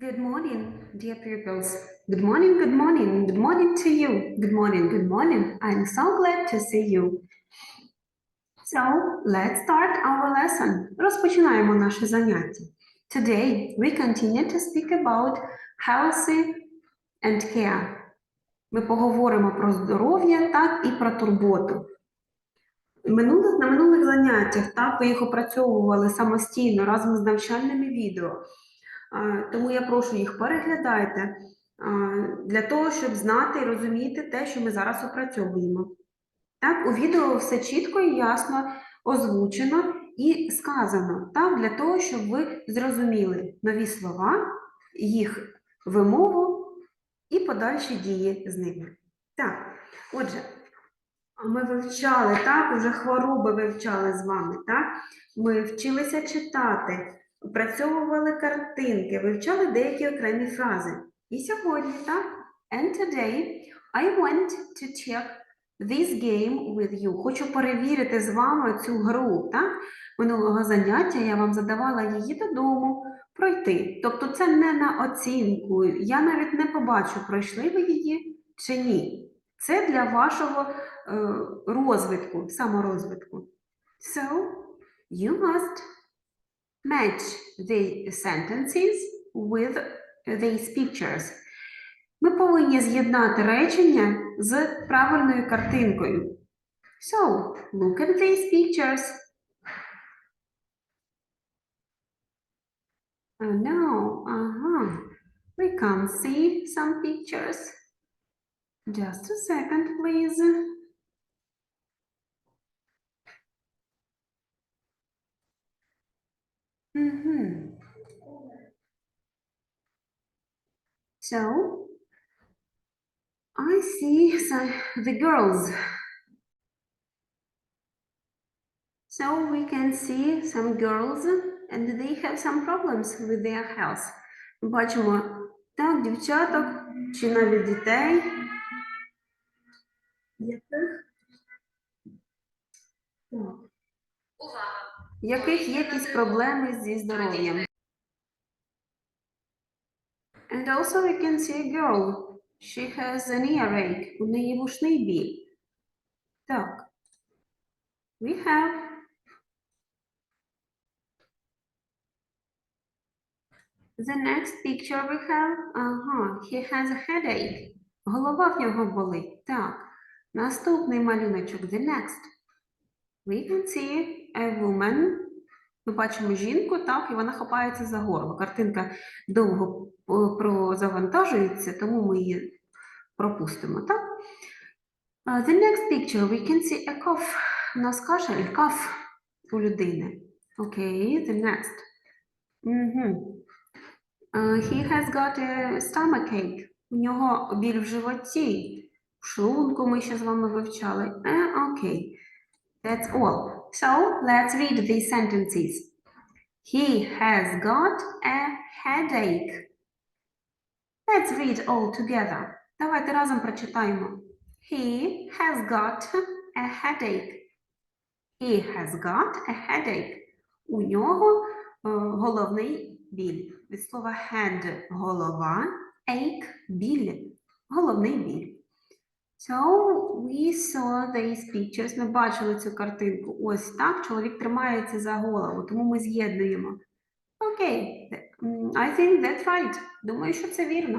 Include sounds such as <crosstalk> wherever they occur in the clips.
Good morning, dear pupils. Good morning, good morning, good morning to you. Good morning, good morning. I'm so glad to see you. So, let's start our lesson. Розпочинаємо наше заняття. Today, we continue to speak about healthy and care. Ми поговоримо про здоров'я, так і про турботу. Минулих, на минулих заняттях так, ви їх опрацьовували самостійно разом з навчальними відео. Тому я прошу їх переглядайте для того, щоб знати і розуміти те, що ми зараз опрацьовуємо. Так, у відео все чітко і ясно озвучено і сказано, так, для того, щоб ви зрозуміли нові слова, їх вимову і подальші дії з ними. Так, отже, ми вивчали, так, уже хвороби вивчали з вами, так? Ми вчилися читати, опрацьовували картинки, вивчали деякі окремі фрази. І сьогодні, так? And today I went to check this game with you. Хочу перевірити з вами цю гру, так? Минулого заняття я вам задавала її додому пройти. Тобто це не на оцінку. Я навіть не побачу, пройшли ви її чи ні. Це для вашого е, розвитку, саморозвитку. So, you must match the sentences with these pictures. Ми повинні з'єднати речення з правильною картинкою. So, look at these pictures. Oh no, uh-huh. We can't see some pictures. Just a second, please. Mm-hmm. So, I see <laughs> some, the girls. So we can see some girls and they have some problems with their health. Бачимо так, дівчаток чи навіть дітей. Яких? Так. Яких є якісь проблеми зі здоров'ям. And also we can see a girl. She has an earache. У неї вушний біль. Так. We have The next picture we have, ага, he has a headache. Голова в нього болить. Так. Наступний малюночок, the next. We can see a woman. Ми бачимо жінку, так, і вона хапається за горло. Картинка довго е, прозавантажується, тому ми її пропустимо, так? Uh, the next picture we can see a cough. У нас кашель, каф у людини. Окей, the next. Угу. Uh, he has got a stomachache. У нього біль в животі. В шлунку ми ще з вами вивчали. Е, окей. That's all. So let's read these sentences. He has got a headache. Let's read all together. Давайте разом прочитаємо. He has got a headache. He has got a headache. У нього е, головний біль. Від слова head – голова, ache – біль. Головний біль. So we saw these pictures. Ми бачили цю картинку. Ось так. Чоловік тримається за голову, тому ми з'єднуємо. Окей, м, I think that's right. Думаю, що це вірно.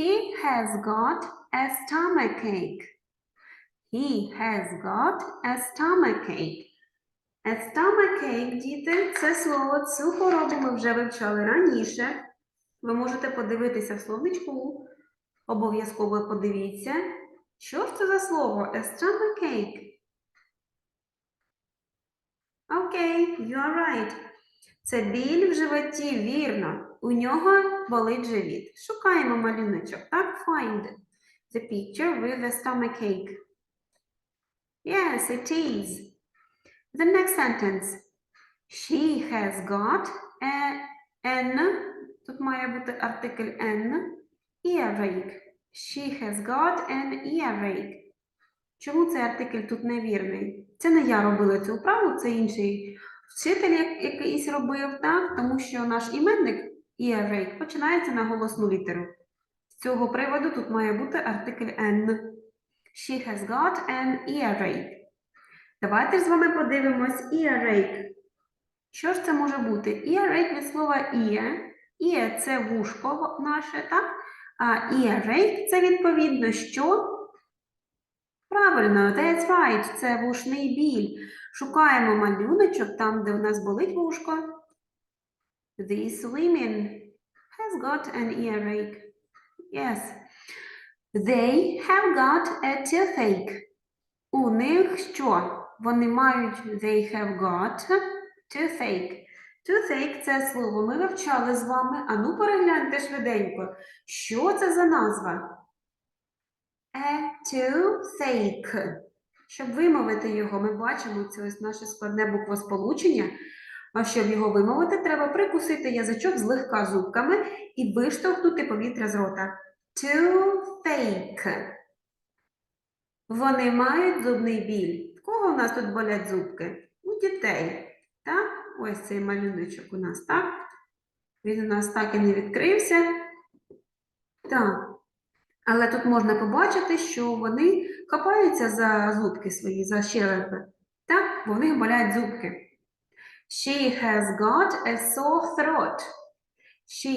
He has got a stomachache. He has got a stomachache. A stomachache, діти, це слово, цю хворобу ми вже вивчали раніше. Ви можете подивитися в словничку. Обов'язково подивіться. Що ж це за слово? A stomachache. Окей, you are right. Це біль в животі, вірно. У нього болить живіт. Шукаємо малюночок, так? Find the picture with the stomachache. Yes, it is. The next sentence. She has got a an. Тут має бути артикль n. Earache. She has got an earache. Чому цей артикль тут невірний? Це не я робила цю вправу, це інший вчитель якийсь робив, так? Тому що наш іменник Earache починається на голосну літеру. З цього приводу тут має бути артикль N. She has got an earache. Давайте з вами подивимось earache. Що ж це може бути? Earache від слова ear. Ear – це вушко наше, так? А earache – це відповідно що? Правильно, that's right, це вушний біль. Шукаємо малюночок там, де в нас болить вушко. This woman has got an earache. Yes. They have got a toothache. У них що? Вони мають they have got toothache. Toothache – це слово ми вивчали з вами. Ану перегляньте швиденько. Що це за назва? A toothache. Щоб вимовити його, ми бачимо це ось наше складне буквосполучення. А щоб його вимовити, треба прикусити язичок злегка зубками і виштовхнути повітря з рота. Toothache. Вони мають зубний біль. В кого у нас тут болять зубки? У дітей. Так? Ось цей малюночок у нас, так? Він у нас так і не відкрився. Так. Але тут можна побачити, що вони хапаються за зубки свої, за щелепи. Так, бо в них болять зубки. She has got a sore throat. She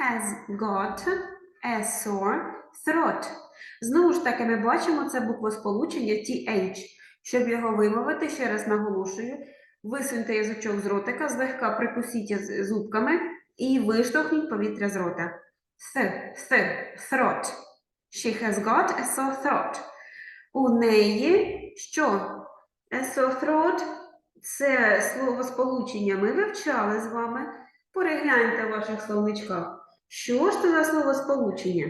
has got a sore throat. Знову ж таки, ми бачимо це буквосполучення TH. Щоб його вимовити, ще раз наголошую, висуньте язичок з ротика, злегка прикусіть зубками і виштовхніть повітря з рота. Th, th, throat. She has got a sore throat. У неї що? A sore throat – це словосполучення ми вивчали з вами. Перегляньте в ваших словничках. Що ж це за словосполучення?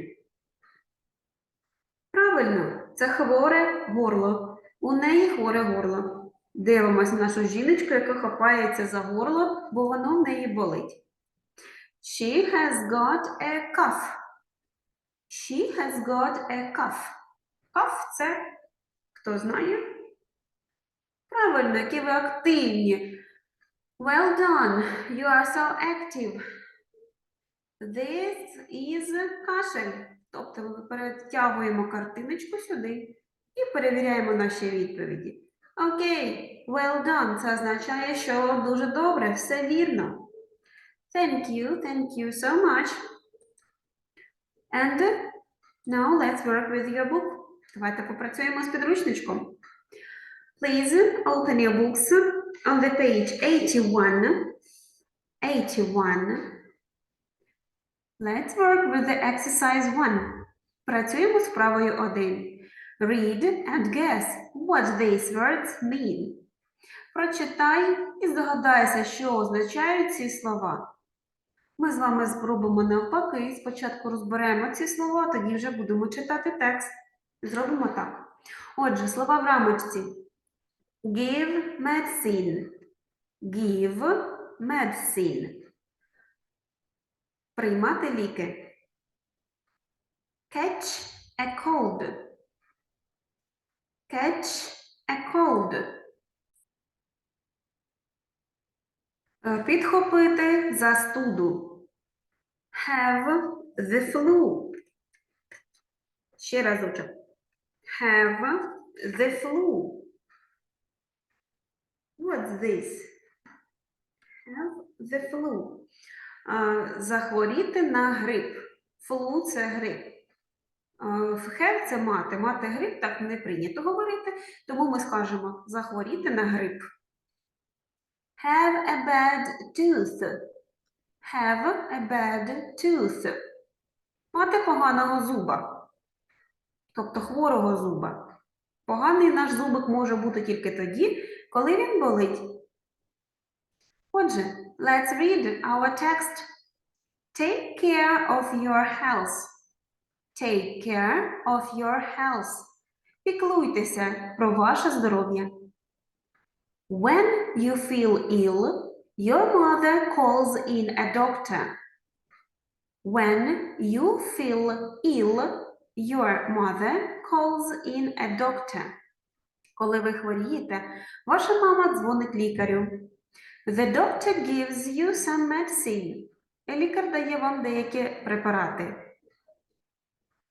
Правильно, це хворе горло. У неї хворе горло. Дивимося нашу жіночку, яка хапається за горло, бо воно в неї болить. She has got a cough. She has got a cough. Cough – це хто знає? Правильно, які ви активні. Well done. You are so active. This is кашель. Тобто ми перетягуємо картиночку сюди і перевіряємо наші відповіді. Окей, well done. Це означає, що дуже добре, все вірно. Thank you, thank you so much. And now let's work with your book. Давайте попрацюємо з підручничком. Please open your books on the page 81. 81. Let's work with the exercise 1. Працюємо з правою 1. Read and guess what these words mean. Прочитай і здогадайся, що означають ці слова. Ми з вами спробуємо навпаки. Спочатку розберемо ці слова, тоді вже будемо читати текст. Зробимо так. Отже, слова в рамочці. Give medicine. Give medicine. Приймати ліки. Catch a cold. Catch a cold. Е, Підхопити застуду. Have the flu. Ще разочок. Have the flu. What's this? Have the flu. Захворіти на грип. Флу це грип. Have – це мати. Мати грип так не прийнято говорити, тому ми скажемо захворіти на грип. Have a bad tooth. Have a bad tooth. Мати поганого зуба. Тобто хворого зуба. Поганий наш зубик може бути тільки тоді, коли він болить. Отже, let's read our text. Take care of your health. Take care of your health. Піклуйтеся про ваше здоров'я. When you feel ill, your mother calls in a doctor. When you feel ill, your mother calls in a doctor. Коли ви хворієте, ваша мама дзвонить лікарю. The doctor gives you some medicine. лікар дає вам деякі препарати.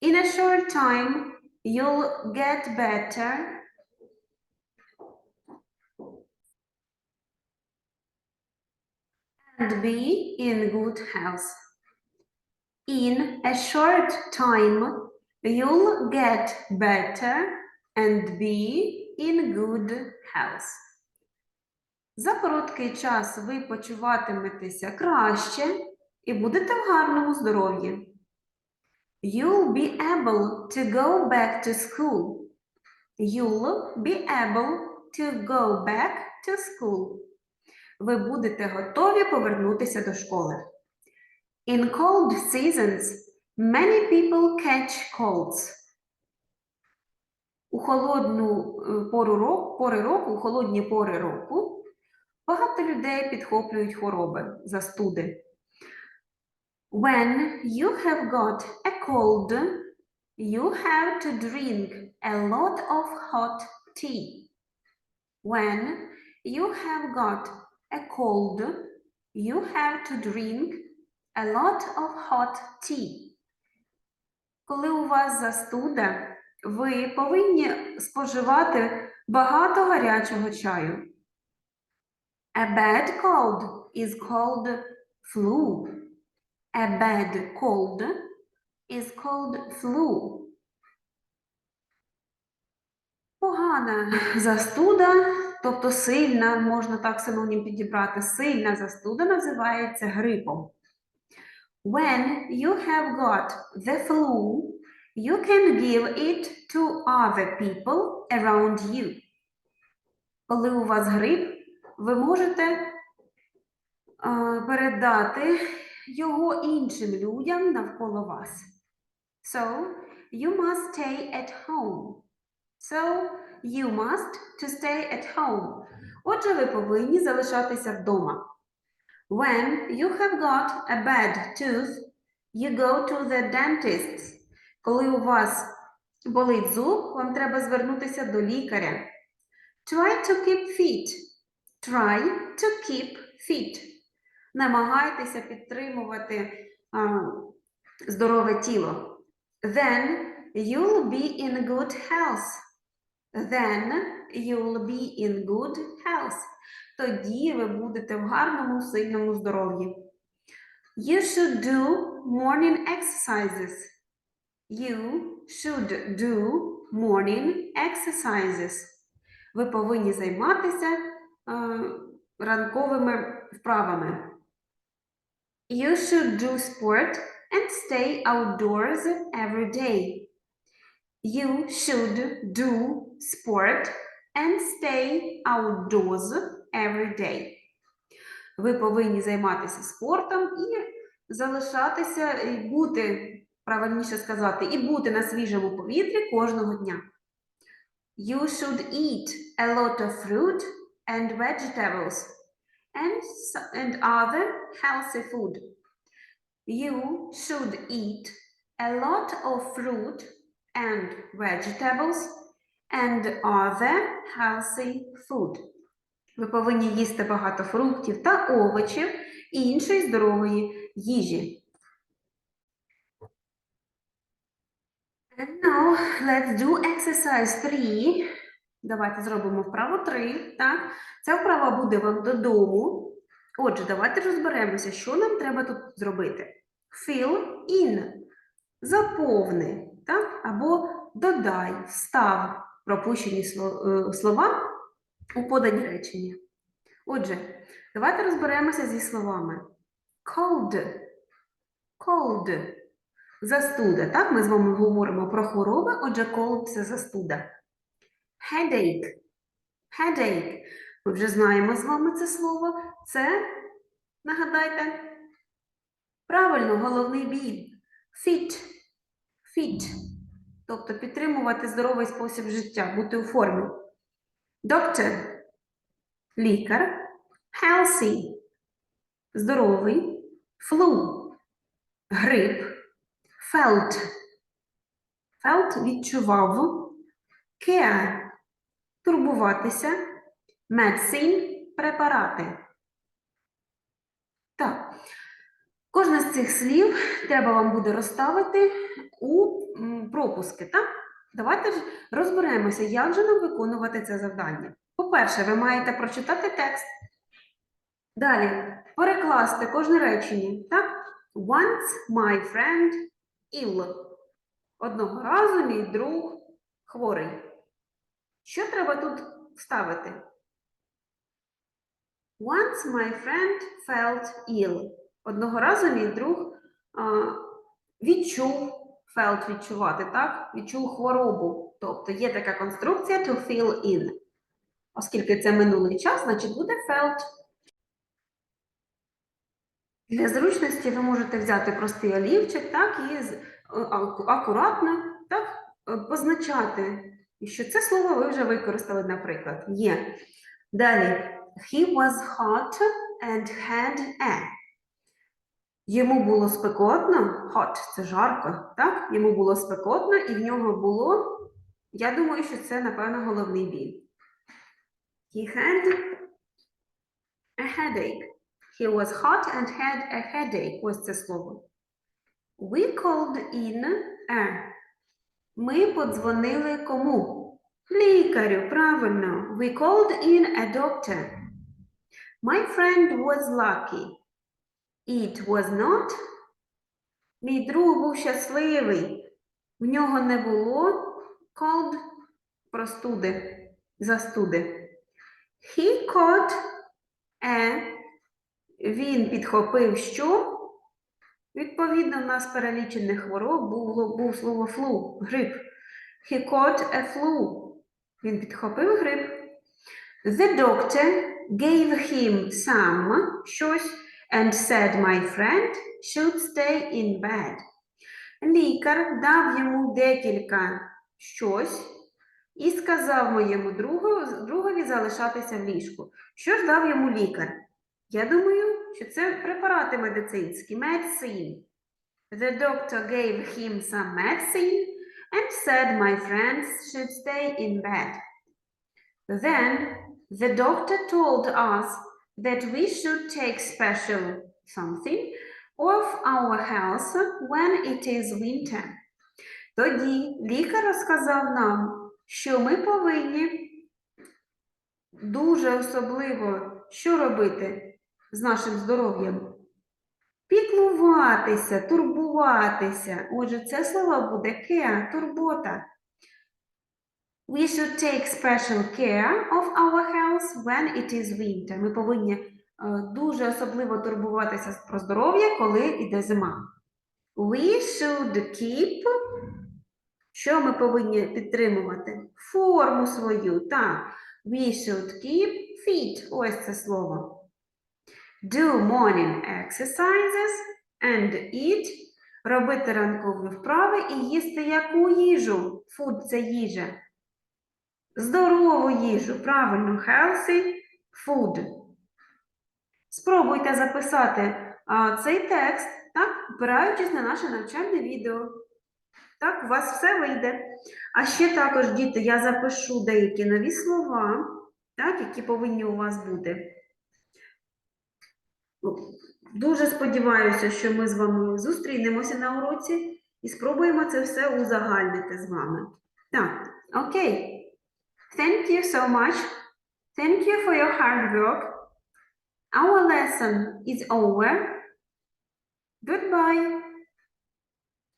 In a short time, you'll get better. And be in good health. In a short time, you'll get better and be in good health. За короткий час ви почуватиметеся краще і будете в гарному здоров'ї. You'll be able to go back to school. You'll be able to go back to school. Ви будете готові повернутися до школи. In cold seasons, many people catch colds. У холодну е, пору року, пори року, у холодні пори року багато людей підхоплюють хвороби, застуди. When you have got a cold, you have to drink a lot of hot tea. When you have got a cold, you have to drink a lot of hot tea. Коли у вас застуда, ви повинні споживати багато гарячого чаю. A bad cold is called flu. A bad cold is called flu. Погана застуда, тобто сильна, можна так синонім підібрати, сильна застуда називається грипом. When you have got the flu, you can give it to other people around you. Коли у вас грип, ви можете е, передати його іншим людям навколо вас. So, you must stay at home. So, you must to stay at home. Отже, ви повинні залишатися вдома. When you have got a bad tooth, you go to the dentist. Коли у вас болить зуб, вам треба звернутися до лікаря. Try to keep fit. Try to keep fit. Намагайтеся підтримувати а, здорове тіло. Then you'll be in good health. Then you'll be in good health. Тоді ви будете в гарному, сильному здоров'ї. You should do morning exercises. You should do morning exercises. Ви повинні займатися е, ранковими вправами. You should do sport and stay outdoors every day. You should do sport and stay outdoors every day. Ви повинні займатися спортом і залишатися, і бути, правильніше сказати, і бути на свіжому повітрі кожного дня. You should eat a lot of fruit and vegetables and, s- and other healthy food. You should eat a lot of fruit and vegetables and other healthy food. Ви повинні їсти багато фруктів та овочів і іншої здорової їжі. And now let's do exercise 3. Давайте зробимо вправу 3. Так? Ця вправа буде вам додому. Отже, давайте розберемося, що нам треба тут зробити. Fill in. Заповни, так? або додай, встав пропущені е, слова у подані речення. Отже, давайте розберемося зі словами. Cold. Cold. Застуда. Так, ми з вами говоримо про хвороби, отже, cold – це застуда. Headache. Headache. Ми вже знаємо з вами це слово. Це, нагадайте, правильно, головний біль. Fit. Fit. Тобто підтримувати здоровий спосіб життя, бути у формі. Doctor – лікар. Healthy – здоровий. Flu – грип. Felt – felt – відчував. Care – турбуватися. Medicine – препарати. Так. Кожна з цих слів треба вам буде розставити у пропуски, так? Давайте ж розберемося, як же нам виконувати це завдання. По-перше, ви маєте прочитати текст. Далі перекласти кожне речення, так? Once my friend ill. Одного разу мій друг хворий. Що треба тут вставити? Once my friend felt ill. Одного разу мій друг а, відчув, felt відчувати, так? Відчув хворобу. Тобто є така конструкція to feel in. Оскільки це минулий час, значить буде felt. Для зручності ви можете взяти простий олівчик, так, і акуратно так, е, позначати, що це слово ви вже використали, наприклад. Є. Далі. He was hot and had a. Йому було спекотно, hot – це жарко, так? Йому було спекотно, і в нього було, я думаю, що це, напевно, головний біль. He had a headache. He was hot and had a headache. Ось це слово. We called in a. Ми подзвонили кому? Лікарю, правильно. We called in a doctor. My friend was lucky. It was not. Мій друг був щасливий. В нього не було cold простуди, застуди. He caught a. Він підхопив що? Відповідно, в нас перелічених хвороб було, був слово флу, грип. He caught a flu. Він підхопив грип. The doctor gave him some щось and said my friend should stay in bed. Лікар дав йому декілька щось і сказав моєму другу, другові залишатися в ліжку. Що ж дав йому лікар? Я думаю, що це препарати медицинські, medicine. The doctor gave him some medicine and said my friends should stay in bed. Then the doctor told us that we should take special something of our health when it is winter. Тоді лікар розказав нам, що ми повинні дуже особливо що робити з нашим здоров'ям? Піклуватися, турбуватися. Отже, це слово буде care, турбота. We should take special care of our health when it is winter. Ми повинні е, дуже особливо турбуватися про здоров'я, коли йде зима. We should keep. Що ми повинні підтримувати? Форму свою. Так. We should keep fit. Ось це слово. Do morning exercises and eat. Робити ранкові вправи і їсти яку їжу? Food – це їжа. Здорову їжу, правильно, healthy food. Спробуйте записати а, цей текст, так, опираючись на наше навчальне відео. Так, у вас все вийде. А ще також, діти, я запишу деякі нові слова, так, які повинні у вас бути. Дуже сподіваюся, що ми з вами зустрінемося на уроці і спробуємо це все узагальнити з вами. Так, окей. Thank you so much. Thank you for your hard work. Our lesson is over. Goodbye.